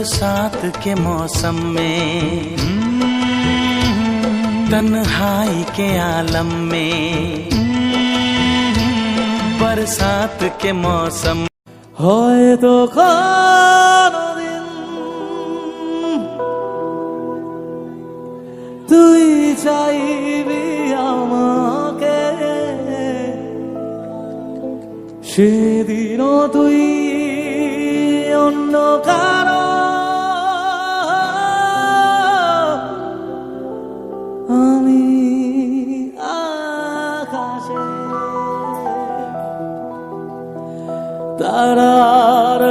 बरसात के मौसम में तन्हाई के आलम में बरसात के मौसम হয়তো কোনদিন তুই চাইবি আমাকে সেদিনও তুই অন্য কারো আমি আকাশে। তারার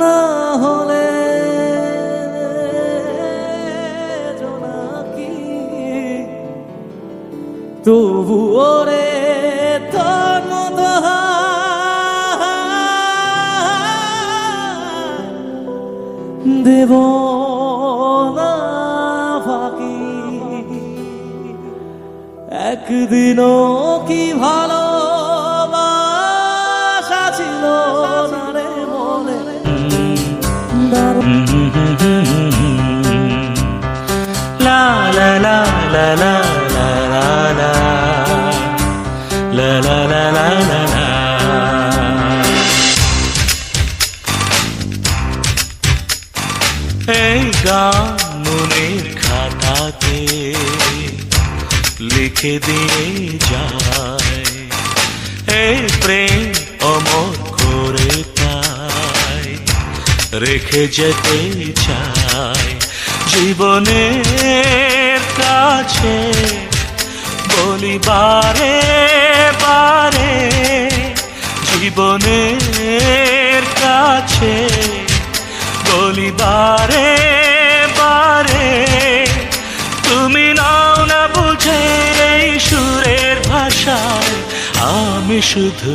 না হলে তবু ওরে তোর দেব না ফাঁকি একদিনও কি ভালো ছিল না রে মনে লা লা লা লা লা লা লা লা লা লা লা লা এই গান মনের খাতাতে, লিখে দিয়ে যায়। এই প্রেম অমর করে তাই, রেখে যেতে চাই। জীবনের কাছে, বলি বারে বারে জীবনের বারে বারে। তুমি নাও না বুঝে সুরের ভাষায় আমি শুধু